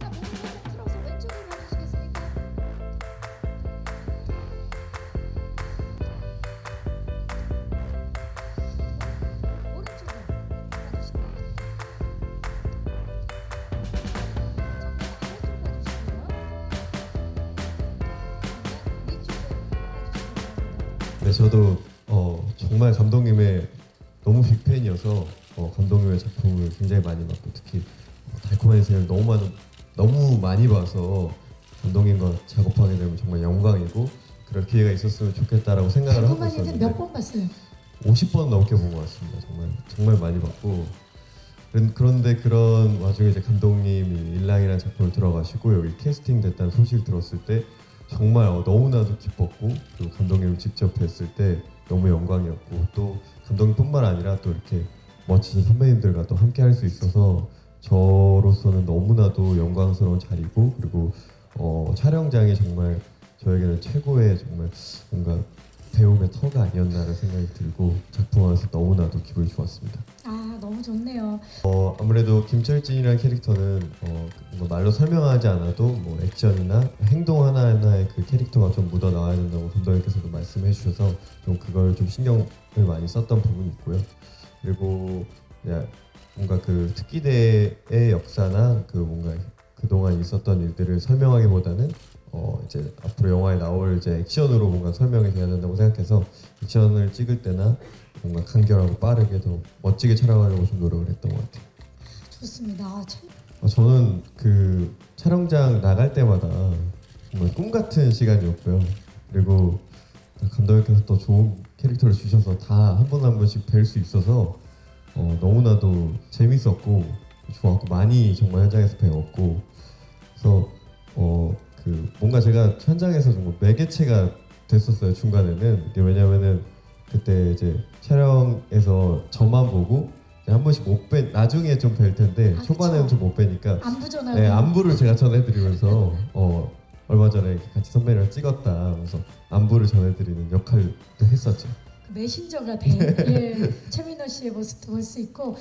네, 저도 어, 정말 감독님의 너무 빅팬이어서 어, 감독님의 작품을 굉장히 많이 봤고 특히 달콤한 인생을 너무 많은 너무 많이 봐서 감독님과 작업하게 되면 정말 영광이고 그럴 기회가 있었으면 좋겠다라고 생각을 하고 있었는데 몇번 봤어요? 50번 넘게 본 것 같습니다. 정말 정말 많이 봤고 그런- 그런데 그런 와중에 이제 감독님이 일랑이라는 작품을 들어가시고 여기 캐스팅 됐다는 소식을 들었을 때 정말 어, 너무나도 기뻤고 또 감독님을 직접 뵀을 때 너무 영광이었고 또 감독님뿐만 아니라 또 이렇게 멋진 선배님들과 또 함께 할 수 있어서 저로서는 너무나도 영광스러운 자리고 그리고 어, 촬영장이 정말 저에게는 최고의 정말 뭔가 배움의 터가 아니었나라는 생각이 들고 작품하면서 너무나도 기분이 좋았습니다. 아 너무 좋네요. 어, 아무래도 김철진이라는 캐릭터는 어, 뭐 말로 설명하지 않아도 뭐 액션이나 행동 하나하나에 그 캐릭터가 좀 묻어 나와야 된다고 감독님께서도 말씀해 주셔서 좀 그걸 좀 신경을 많이 썼던 부분이 있고요. 그리고 뭔가 그 특기대의 역사나 그 뭔가 그동안 있었던 일들을 설명하기보다는 어 이제 앞으로 영화에 나올 이제 액션으로 뭔가 설명이 돼야 된다고 생각해서 액션을 찍을 때나 뭔가 간결하고 빠르게 더 멋지게 촬영하려고 좀 노력을 했던 것 같아요. 좋습니다. 아, 참. 어, 저는 그 촬영장 나갈 때마다 정말 꿈 같은 시간이었고요. 그리고 감독님께서 또 좋은 캐릭터를 주셔서 다 한 번 한 번씩 뵐 수 있어서 어, 너무나도 재밌었고 좋았고 많이 정말 현장에서 배웠고 그래서 어, 그 뭔가 제가 현장에서 정말 매개체가 됐었어요 중간에는 왜냐면은 그때 이제 촬영에서 저만 보고 한 번씩 못 뵌, 나중에 좀 뵐 텐데 아, 초반에는. 좀 못 뵈니까 안부. 네, 안부를 제가 전해드리면서 어, 얼마 전에 같이 선배님이랑 찍었다 하면서 안부를 전해드리는 역할도 했었죠. 그 메신저가 된 예, 최민호 씨의 모습도 볼 수 있고